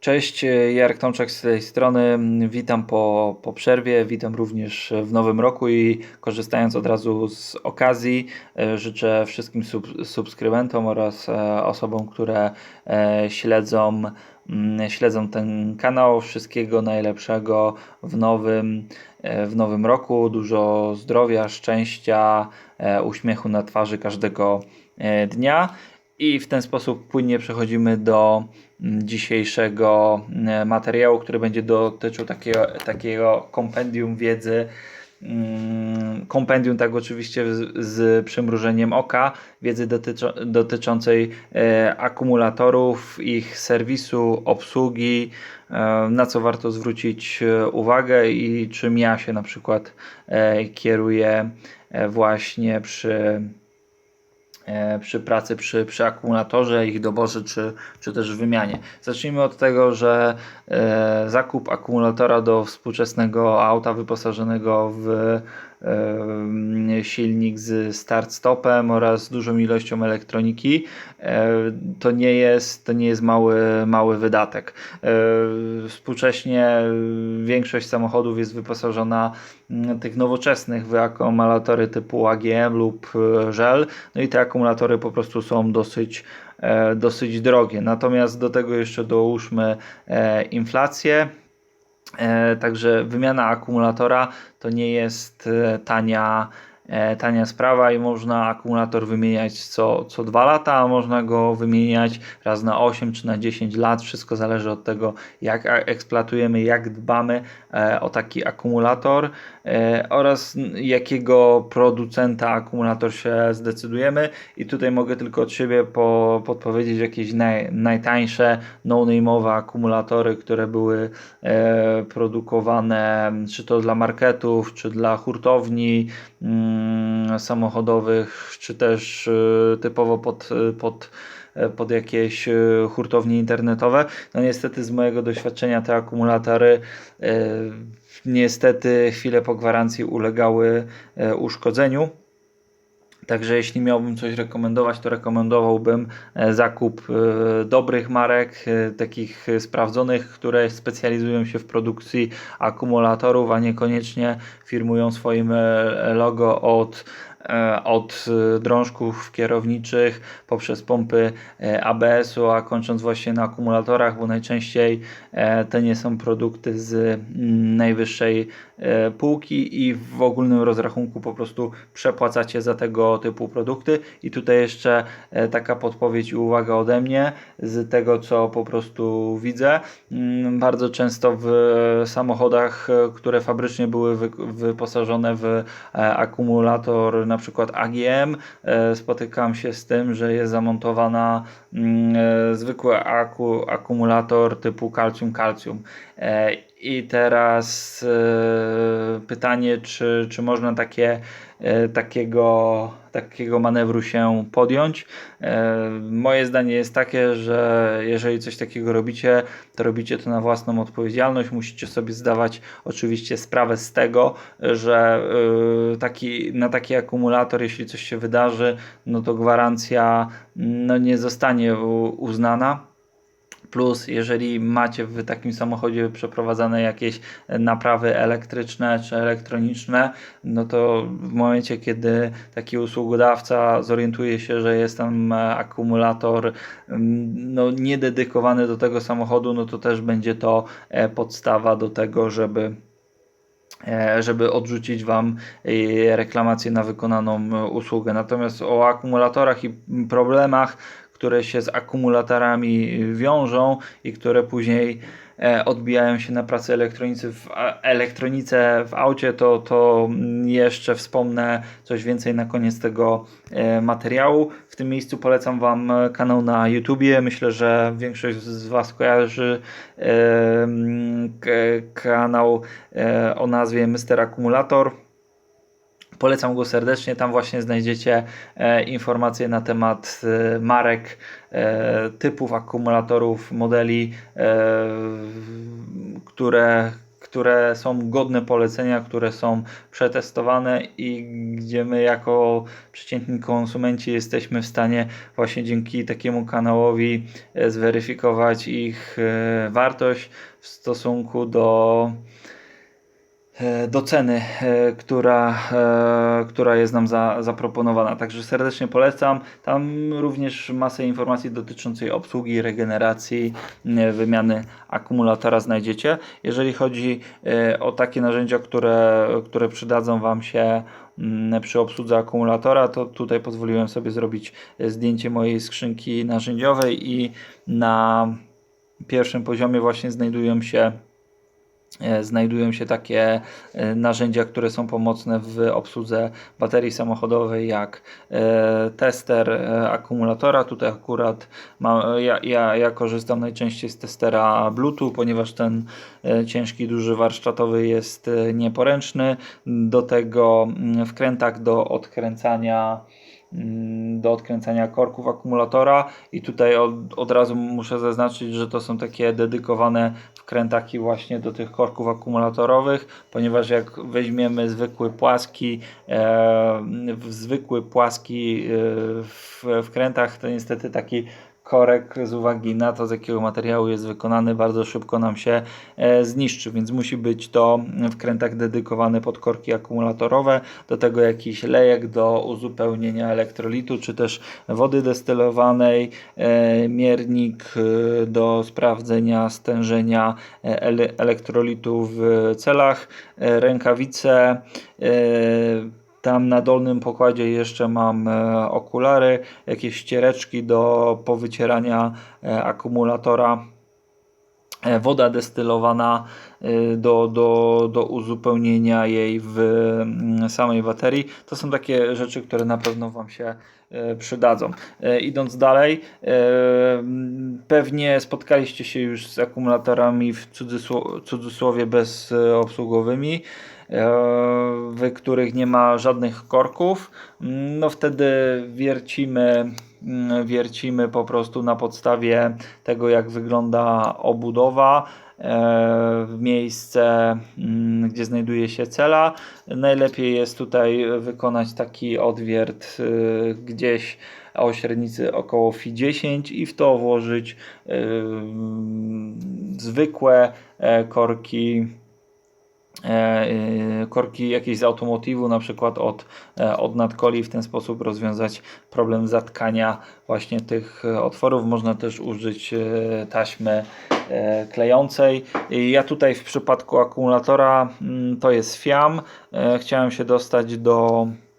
Cześć, Jarek Tomczak z tej strony. Witam po, po przerwie, witam również w nowym roku i korzystając od razu z okazji, e, życzę wszystkim sub, subskrybentom oraz e, osobom, które e, śledzą, mm, śledzą ten kanał, wszystkiego najlepszego w nowym, w nowym roku. Dużo zdrowia, szczęścia, uśmiechu na twarzy każdego dnia. I w ten sposób płynnie przechodzimy do mm, dzisiejszego mm, materiału, który będzie dotyczył takiego, takiego kompendium wiedzy. Mm, kompendium, tak oczywiście z przymrużeniem oka, wiedzy dotyczącej e, akumulatorów, ich serwisu, obsługi, e, na co warto zwrócić e, uwagę i czym ja się na przykład kieruję właśnie przy przy pracy przy, przy akumulatorze, ich doborze czy, czy też wymianie. Zacznijmy od tego, że e, zakup akumulatora do współczesnego auta wyposażonego w silnik z start-stopem oraz dużą ilością elektroniki, e, to nie jest, to nie jest mały, mały wydatek. E, współcześnie większość samochodów jest wyposażona tych nowoczesnych w akumulatory typu AGM lub e, żel, no i te akumulatory po prostu są dosyć dosyć drogie. Natomiast do tego jeszcze dołóżmy inflację, E, także wymiana akumulatora to nie jest e, tania E, tania sprawa i można akumulator wymieniać co, co 2 lata, a można go wymieniać raz na 8 czy na 10 lat. Wszystko zależy od tego, jak eksploatujemy, jak dbamy e, o taki akumulator e, oraz jakiego producenta akumulator się zdecydujemy. I tutaj mogę tylko od siebie po, podpowiedzieć jakieś naj, najtańsze, no-name'owe akumulatory, które były produkowane czy to dla marketów, czy dla hurtowni. Mm, samochodowych, czy też y, typowo pod, y, pod, y, pod jakieś hurtownie internetowe. No niestety z mojego doświadczenia te akumulatory niestety chwilę po gwarancji ulegały uszkodzeniu. Także jeśli miałbym coś rekomendować, to rekomendowałbym e, zakup e, dobrych marek, e, takich sprawdzonych, które specjalizują się w produkcji akumulatorów, a niekoniecznie firmują swoim logo od od e, drążków kierowniczych poprzez pompy e, ABS-u, a kończąc właśnie na akumulatorach, bo najczęściej te nie są produkty z mm, najwyższej półki i w ogólnym rozrachunku po prostu przepłacacie za tego typu produkty. I tutaj jeszcze taka podpowiedź i uwaga ode mnie z tego, co po prostu widzę. Mm, bardzo często w samochodach, które fabrycznie były wyposażone w akumulator na przykład AGM e, spotykam się z tym, że jest zamontowana mm, e, zwykły aku, akumulator typu kalcium-kalcium. E, I teraz pytanie, czy, czy można takie, takiego takiego manewru się podjąć. E, moje zdanie jest takie, że jeżeli coś takiego robicie, to robicie to na własną odpowiedzialność. Musicie sobie zdawać oczywiście sprawę z tego, że e, taki, na taki akumulator, jeśli coś się wydarzy, no to gwarancja no, nie zostanie uznana Plus, jeżeli macie w takim samochodzie przeprowadzane jakieś naprawy elektryczne czy elektroniczne, no to w momencie, kiedy taki usługodawca zorientuje się, że jest tam akumulator mm, no, niededykowany do tego samochodu, no to też będzie to e, podstawa do tego, żeby e, żeby odrzucić Wam e, reklamację na wykonaną usługę. Natomiast o akumulatorach i problemach, które się z akumulatorami wiążą i które później e, odbijają się na pracy elektronicy w elektronice w aucie, to, to jeszcze wspomnę coś więcej na koniec tego e, materiału. W tym miejscu polecam Wam kanał na YouTubie. Myślę, że większość z Was kojarzy e, kanał o nazwie Mr. Akumulator. Polecam go serdecznie. Tam właśnie znajdziecie e, informacje na temat e, marek, e, typów akumulatorów, modeli, które które są godne polecenia, które są przetestowane i gdzie my jako przeciętni konsumenci jesteśmy w stanie właśnie dzięki takiemu kanałowi zweryfikować ich wartość w stosunku do do ceny, e, która, e, która jest nam za, zaproponowana. Także serdecznie polecam. Tam również masę informacji dotyczącej obsługi, regeneracji, e, wymiany akumulatora znajdziecie. Jeżeli chodzi e, o takie narzędzia, które, które przydadzą Wam się przy obsłudze akumulatora, to tutaj pozwoliłem sobie zrobić e, zdjęcie mojej skrzynki narzędziowej i na pierwszym poziomie właśnie znajdują się e, znajdują się takie e, narzędzia, które są pomocne w obsłudze baterii samochodowej, jak e, tester e, akumulatora. Tutaj akurat ja, ja, ja korzystam najczęściej z testera Bluetooth, ponieważ ten e, ciężki, duży warsztatowy jest e, nieporęczny. Do tego mm, wkrętak do odkręcania do odkręcania korków akumulatora i tutaj od, od razu muszę zaznaczyć, że to są takie dedykowane wkrętaki właśnie do tych korków akumulatorowych, ponieważ jak weźmiemy zwykły płaski, e, w zwykły płaski e, w wkrętach, to niestety taki korek z uwagi na to, z jakiego materiału jest wykonany, bardzo szybko nam się e, zniszczy, więc musi być to wkrętak dedykowany pod korki akumulatorowe, do tego jakiś lejek do uzupełnienia elektrolitu, czy też wody destylowanej, e, miernik e, do sprawdzenia stężenia ele- elektrolitu w celach, rękawice, tam na dolnym pokładzie jeszcze mam e, okulary, jakieś ściereczki do powycierania e, akumulatora, e, woda destylowana do, do, do uzupełnienia jej w mm, samej baterii. To są takie rzeczy, które na pewno Wam się przydadzą. Idąc dalej, pewnie spotkaliście się już z akumulatorami w cudzysło- cudzysłowie bezobsługowymi w których nie ma żadnych korków, no wtedy wiercimy, mm, wiercimy po prostu na podstawie tego, jak wygląda obudowa e, w miejsce, mm, gdzie znajduje się cela. Najlepiej jest tutaj wykonać taki odwiert y, gdzieś o średnicy około Fi 10 i w to włożyć y, zwykłe e, korki e, e, korki jakieś z automotywu, na przykład od, e, od nadkoli, w ten sposób rozwiązać problem zatkania właśnie tych e, otworów. Można też użyć e, taśmy e, klejącej. Ja tutaj w przypadku akumulatora mm, to jest FIAM. E, Chciałem się dostać do e,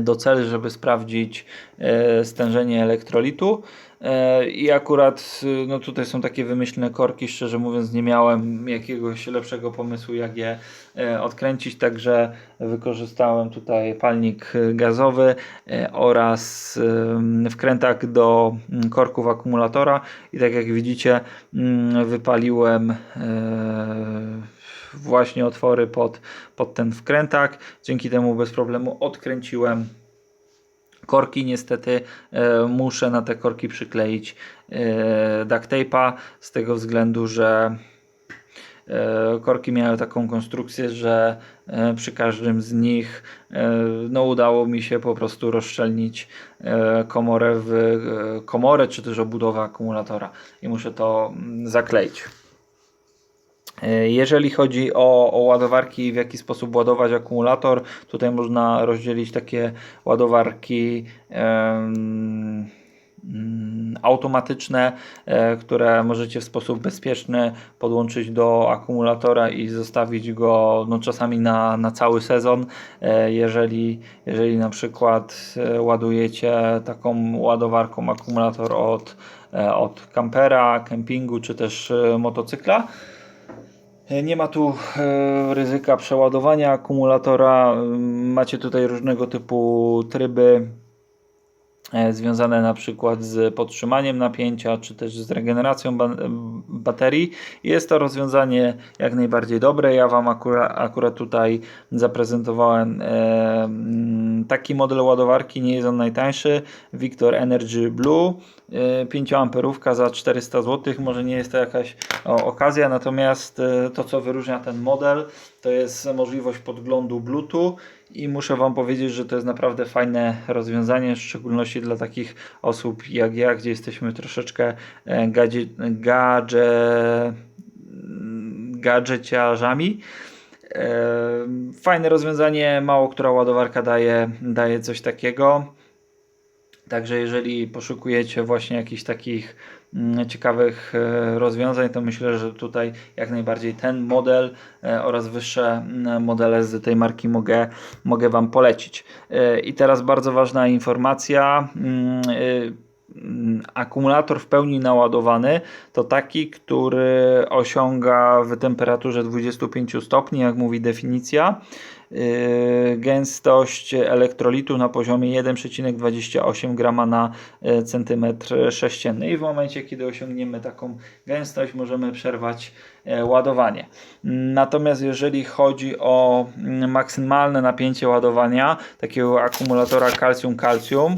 do celu, żeby sprawdzić e, stężenie elektrolitu. E, I akurat no tutaj są takie wymyślne korki, szczerze mówiąc nie miałem jakiegoś lepszego pomysłu jak je e, odkręcić, także wykorzystałem tutaj palnik gazowy e, oraz wkrętak do korków akumulatora i tak jak widzicie wypaliłem e, właśnie otwory pod, pod ten wkrętak. Dzięki temu bez problemu odkręciłem korki. Niestety e, muszę na te korki przykleić e, duct tape'a z tego względu, że e, korki miały taką konstrukcję, że e, przy każdym z nich e, no, udało mi się po prostu rozszczelnić e, komorę w e, komorę czy też obudowę akumulatora i muszę to mm, zakleić. E, Jeżeli chodzi o, o ładowarki, w jaki sposób ładować akumulator, tutaj można rozdzielić takie ładowarki mm, automatyczne, e, które możecie w sposób bezpieczny podłączyć do akumulatora i zostawić go no, czasami na, na cały sezon. E, Jeżeli, jeżeli na przykład ładujecie taką ładowarką akumulator od, od kampera, kempingu czy też motocykla, nie ma tu e, ryzyka przeładowania akumulatora. Macie tutaj różnego typu tryby e, związane na przykład z podtrzymaniem napięcia, czy też z regeneracją ba baterii. Jest to rozwiązanie jak najbardziej dobre. Ja Wam akurat, akurat tutaj zaprezentowałem e, taki model ładowarki, nie jest on najtańszy, Victor Energy Blue, e, 5 amperówka za 400 zł, może nie jest to jakaś okazja, natomiast e, to co wyróżnia ten model, to jest możliwość podglądu Bluetooth. I muszę Wam powiedzieć, że to jest naprawdę fajne rozwiązanie, w szczególności dla takich osób jak ja, gdzie jesteśmy troszeczkę e, gadzie, gadże, gadżeciarzami. Fajne rozwiązanie, mało która ładowarka daje, daje coś takiego. Także jeżeli poszukujecie właśnie jakichś takich mm, ciekawych e, rozwiązań, to myślę, że tutaj jak najbardziej ten model e, oraz wyższe mm, modele z tej marki mogę, mogę Wam polecić. E, I teraz bardzo ważna informacja. Mm, akumulator w pełni naładowany to taki, który osiąga w temperaturze 25 stopni, jak mówi definicja, yy, gęstość elektrolitu na poziomie 1,28 g na yy, centymetr sześcienny i w momencie, kiedy osiągniemy taką gęstość, możemy przerwać yy, ładowanie. Natomiast jeżeli chodzi o mm, maksymalne napięcie ładowania takiego akumulatora kalcium-kalcium,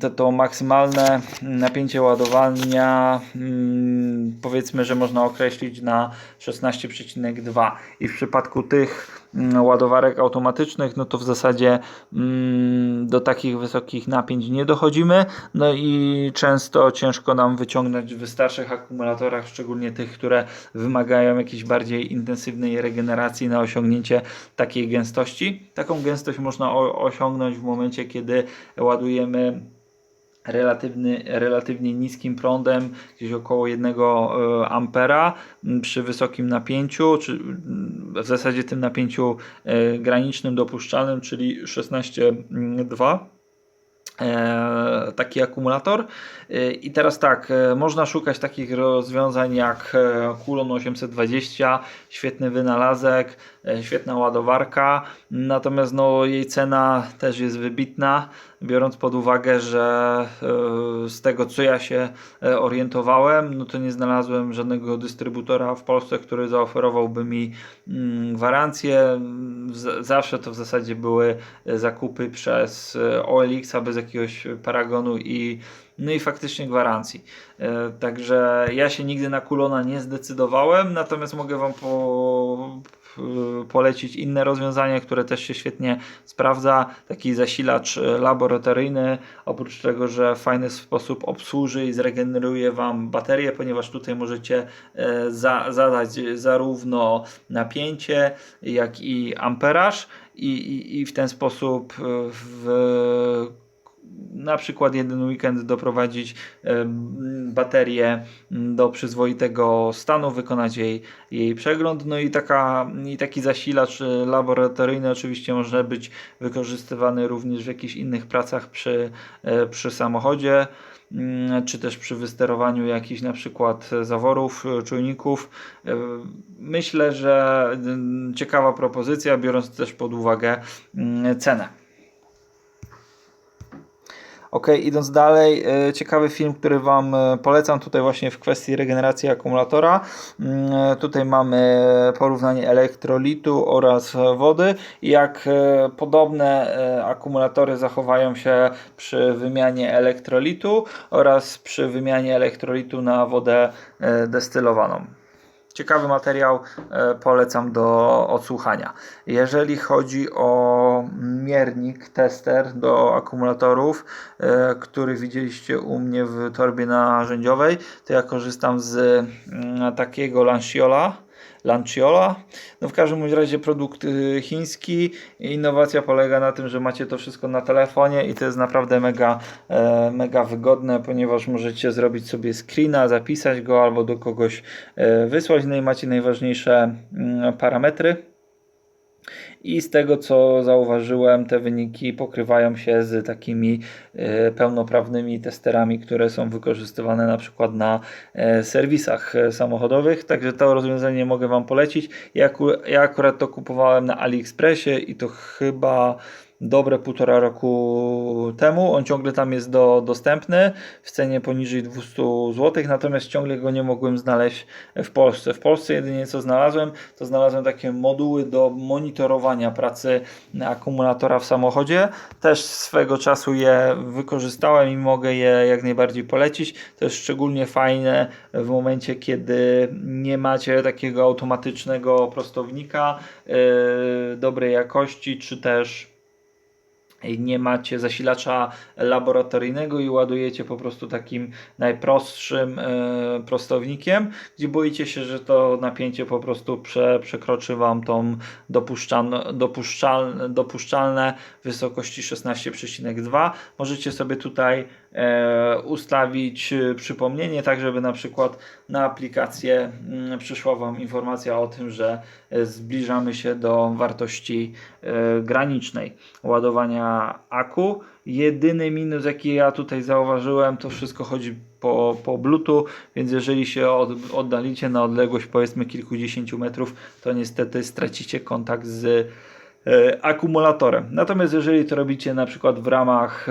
to to maksymalne napięcie ładowania mm, powiedzmy, że można określić na 16,2 i w przypadku tych mm, ładowarek automatycznych, no to w zasadzie do takich wysokich napięć nie dochodzimy, no i często ciężko nam wyciągnąć w starszych akumulatorach, szczególnie tych, które wymagają jakiejś bardziej intensywnej regeneracji na osiągnięcie takiej gęstości. Taką gęstość można osiągnąć w momencie, kiedy ładujemy relatywny, relatywnie niskim prądem, gdzieś około 1 ampera przy wysokim napięciu, czy w zasadzie tym napięciu e, granicznym dopuszczalnym, czyli 16,2 e, taki akumulator. E, I teraz tak, można szukać takich rozwiązań jak Kulon 820, świetny wynalazek, świetna ładowarka, natomiast no, jej cena też jest wybitna biorąc pod uwagę, że e, z tego co ja się e, orientowałem, no to nie znalazłem żadnego dystrybutora w Polsce, który zaoferowałby mi mm, gwarancję. Zawsze to w zasadzie były e, zakupy przez OLX, bez jakiegoś paragonu i no i faktycznie gwarancji. Także ja się nigdy na kulona nie zdecydowałem, natomiast mogę Wam po, polecić inne rozwiązanie, które też się świetnie sprawdza. Taki zasilacz laboratoryjny, oprócz tego, że w fajny sposób obsłuży i zregeneruje Wam baterię, ponieważ tutaj możecie e, za, zadać zarówno napięcie, jak i amperaż i, i, i w ten sposób w na przykład jeden weekend doprowadzić baterię do przyzwoitego stanu, wykonać jej, jej przegląd. No i, taka, i taki zasilacz laboratoryjny oczywiście może być wykorzystywany również w jakichś innych pracach przy, e, przy samochodzie mm, czy też przy wysterowaniu jakichś na przykład zaworów, czujników. E, myślę, że ciekawa propozycja, biorąc też pod uwagę mm, cenę. Ok, idąc dalej, e, ciekawy film, który Wam e, polecam tutaj właśnie w kwestii regeneracji akumulatora. Mm, e, tutaj mamy porównanie elektrolitu oraz wody jak podobne akumulatory zachowają się przy wymianie elektrolitu oraz przy wymianie elektrolitu na wodę destylowaną. Ciekawy materiał, e, polecam do odsłuchania. Jeżeli chodzi o miernik, tester do akumulatorów, e, który widzieliście u mnie w torbie narzędziowej, to ja korzystam z mm, takiego Lanciola Lanciola. No w każdym razie produkt y, chiński. Innowacja polega na tym, że macie to wszystko na telefonie i to jest naprawdę mega, e, mega wygodne, ponieważ możecie zrobić sobie screena, zapisać go albo do kogoś e, wysłać. No i macie najważniejsze mm, parametry i z tego co zauważyłem, te wyniki pokrywają się z takimi e, pełnoprawnymi testerami, które są wykorzystywane na przykład na e, serwisach e, samochodowych. Także to rozwiązanie mogę Wam polecić. Ja, ja akurat to kupowałem na AliExpressie i to chyba dobre półtora roku temu. On ciągle tam jest do, dostępny w cenie poniżej 200 zł, natomiast ciągle go nie mogłem znaleźć w Polsce. W Polsce jedynie co znalazłem, to znalazłem takie moduły do monitorowania pracy akumulatora w samochodzie. Też swego czasu je wykorzystałem i mogę je jak najbardziej polecić. To jest szczególnie fajne w momencie, kiedy nie macie takiego automatycznego prostownika yy, dobrej jakości, czy też nie macie zasilacza laboratoryjnego i ładujecie po prostu takim najprostszym e, prostownikiem, gdzie boicie się, że to napięcie po prostu prze, przekroczy Wam tą dopuszczalne, dopuszczalne, dopuszczalne wysokości 16,2. Możecie sobie tutaj ustawić e, przypomnienie, tak żeby na przykład na aplikację mm, przyszła Wam informacja o tym, że e, zbliżamy się do wartości e, granicznej ładowania aku. Jedyny minus, jaki ja tutaj zauważyłem, to wszystko chodzi po, po Bluetooth, więc jeżeli się od, oddalicie na odległość powiedzmy kilkudziesięciu metrów, to niestety stracicie kontakt z e, akumulatorem. Natomiast jeżeli to robicie na przykład w ramach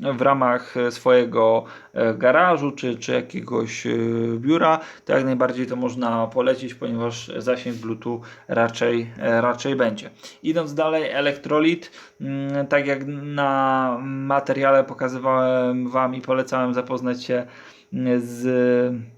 w ramach swojego e, garażu czy, czy jakiegoś e, biura, to jak najbardziej to można polecić, ponieważ zasięg Bluetooth raczej, e, raczej będzie. Idąc dalej, elektrolit, mm, tak jak na materiale pokazywałem Wam i polecałem zapoznać się mm, z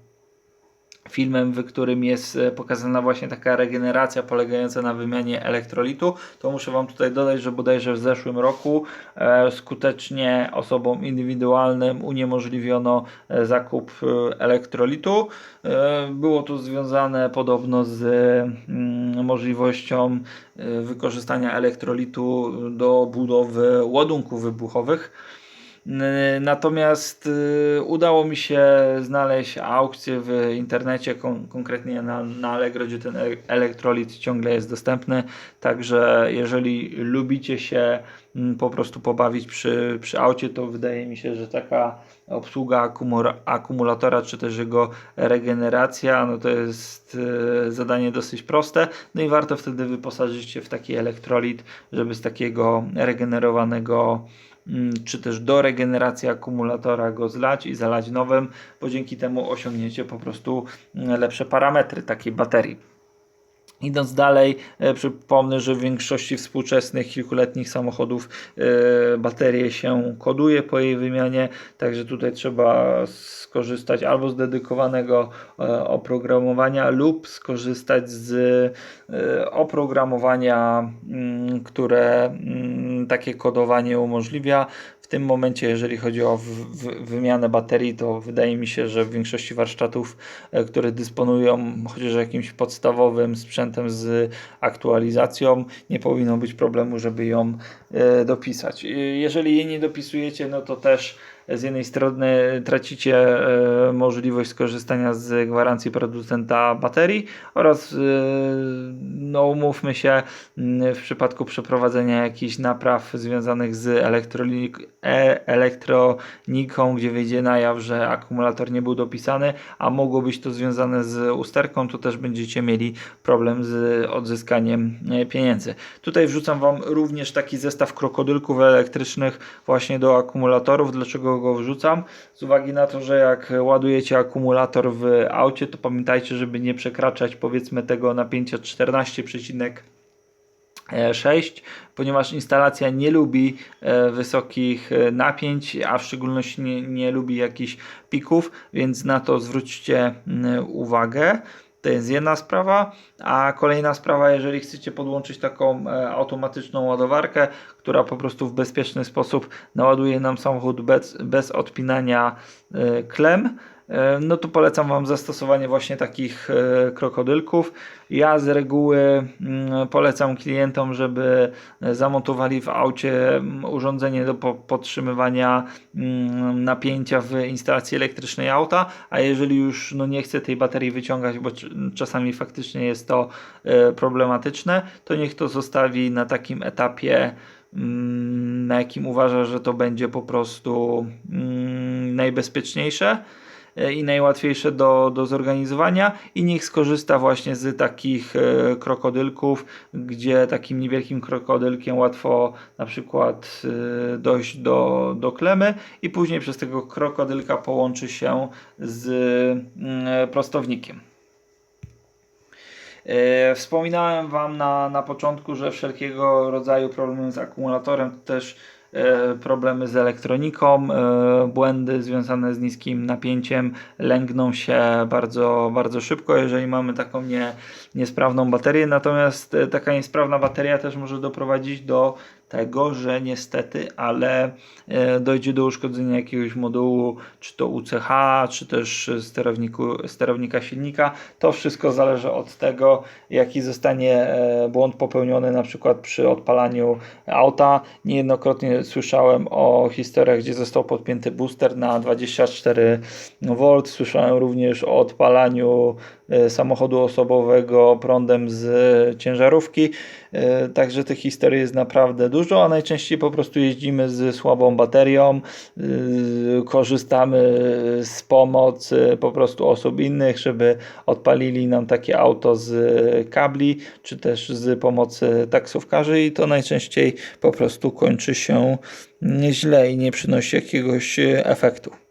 filmem, w którym jest e, pokazana właśnie taka regeneracja polegająca na wymianie elektrolitu, to muszę Wam tutaj dodać, że bodajże w zeszłym roku e, skutecznie osobom indywidualnym uniemożliwiono e, zakup elektrolitu. Było to związane podobno z mm, możliwością wykorzystania elektrolitu do budowy ładunków wybuchowych. Natomiast y, udało mi się znaleźć aukcję w internecie, kon konkretnie na, na Allegro, gdzie ten e-, elektrolit ciągle jest dostępny. Także jeżeli lubicie się mm, po prostu pobawić przy, przy aucie, to wydaje mi się, że taka obsługa akumulatora, czy też jego regeneracja, no to jest y, zadanie dosyć proste. No i warto wtedy wyposażyć się w taki elektrolit, żeby z takiego regenerowanego Mm, czy też do regeneracji akumulatora go zlać i zalać nowym, bo dzięki temu osiągniecie po prostu mm, lepsze parametry takiej baterii. Idąc dalej, e, przypomnę, że w większości współczesnych kilkuletnich samochodów e, baterie się koduje po jej wymianie, także tutaj trzeba skorzystać albo z dedykowanego e, oprogramowania lub skorzystać z oprogramowania, mm, które mm, takie kodowanie umożliwia tym momencie, jeżeli chodzi o wymianę baterii, to wydaje mi się, że w większości warsztatów, e, które dysponują chociaż jakimś podstawowym sprzętem z aktualizacją, nie powinno być problemu, żeby ją e, dopisać. Jeżeli jej nie dopisujecie, no to też z jednej strony tracicie e, możliwość skorzystania z gwarancji producenta baterii oraz e, no umówmy się w przypadku przeprowadzenia jakichś napraw związanych z e, elektroniką, gdzie wyjdzie na jaw, że akumulator nie był dopisany, a mogło być to związane z usterką, to też będziecie mieli problem z odzyskaniem pieniędzy. Tutaj wrzucam Wam również taki zestaw krokodylków elektrycznych właśnie do akumulatorów. Dlaczego go wrzucam. Z uwagi na to, że jak ładujecie akumulator w aucie, to pamiętajcie, żeby nie przekraczać powiedzmy tego napięcia 14,6 ponieważ instalacja nie lubi e, wysokich e, napięć, a w szczególności nie, nie lubi jakichś pików, więc na to zwróćcie uwagę. To jest jedna sprawa, a kolejna sprawa, jeżeli chcecie podłączyć taką e, automatyczną ładowarkę, która po prostu w bezpieczny sposób naładuje nam samochód bez, bez odpinania e, klem, no to polecam Wam zastosowanie właśnie takich e, krokodylków. Ja z reguły mm, polecam klientom, żeby zamontowali w aucie mm, urządzenie do podtrzymywania mm, napięcia w instalacji elektrycznej auta, a jeżeli już no, nie chce tej baterii wyciągać, bo czasami faktycznie jest to problematyczne, to niech to zostawi na takim etapie na jakim uważa, że to będzie po prostu najbezpieczniejsze e, i najłatwiejsze do, do zorganizowania i niech skorzysta właśnie z takich e, krokodylków, gdzie takim niewielkim krokodylkiem łatwo na przykład e, dojść do, do klemy i później przez tego krokodylka połączy się z mm, prostownikiem. E, Wspominałem Wam na, na początku, że wszelkiego rodzaju problemy z akumulatorem to też e, problemy z elektroniką, e, błędy związane z niskim napięciem lęgną się bardzo, bardzo szybko, jeżeli mamy taką nie, niesprawną baterię. Natomiast e, taka niesprawna bateria też może doprowadzić do tego, że niestety, ale e, dojdzie do uszkodzenia jakiegoś modułu, czy to UCH, czy też sterownika silnika. To wszystko zależy od tego, jaki zostanie e, błąd popełniony na przykład przy odpalaniu auta. Niejednokrotnie słyszałem o historiach, gdzie został podpięty booster na 24 V. Słyszałem również o odpalaniu e, samochodu osobowego prądem z ciężarówki. Także tych historii jest naprawdę dużo, a najczęściej po prostu jeździmy z słabą baterią, yy, korzystamy z pomocy po prostu osób innych, żeby odpalili nam takie auto z kabli, czy też z pomocy taksówkarzy i to najczęściej po prostu kończy się źle i nie przynosi jakiegoś efektu.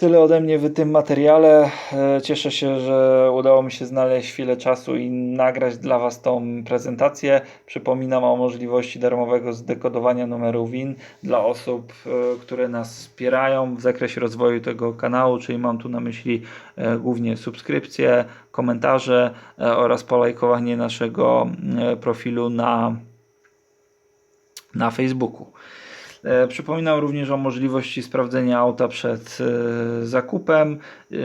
Tyle ode mnie w tym materiale. E, Cieszę się, że udało mi się znaleźć chwilę czasu i nagrać dla Was tą prezentację. Przypominam o możliwości darmowego zdekodowania numeru WIN dla osób, e, które nas wspierają w zakresie rozwoju tego kanału, czyli mam tu na myśli e, głównie subskrypcje, komentarze oraz polajkowanie naszego profilu na, na Facebooku. E, Przypominam również o możliwości sprawdzenia auta przed e, zakupem. E,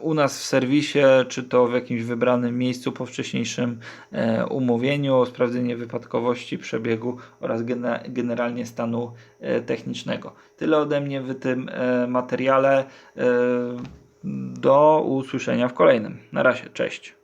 U nas w serwisie, czy to w jakimś wybranym miejscu po wcześniejszym umówieniu, sprawdzenie wypadkowości, przebiegu oraz gene- generalnie stanu technicznego. Tyle ode mnie w tym materiale. Do usłyszenia w kolejnym. Na razie, cześć.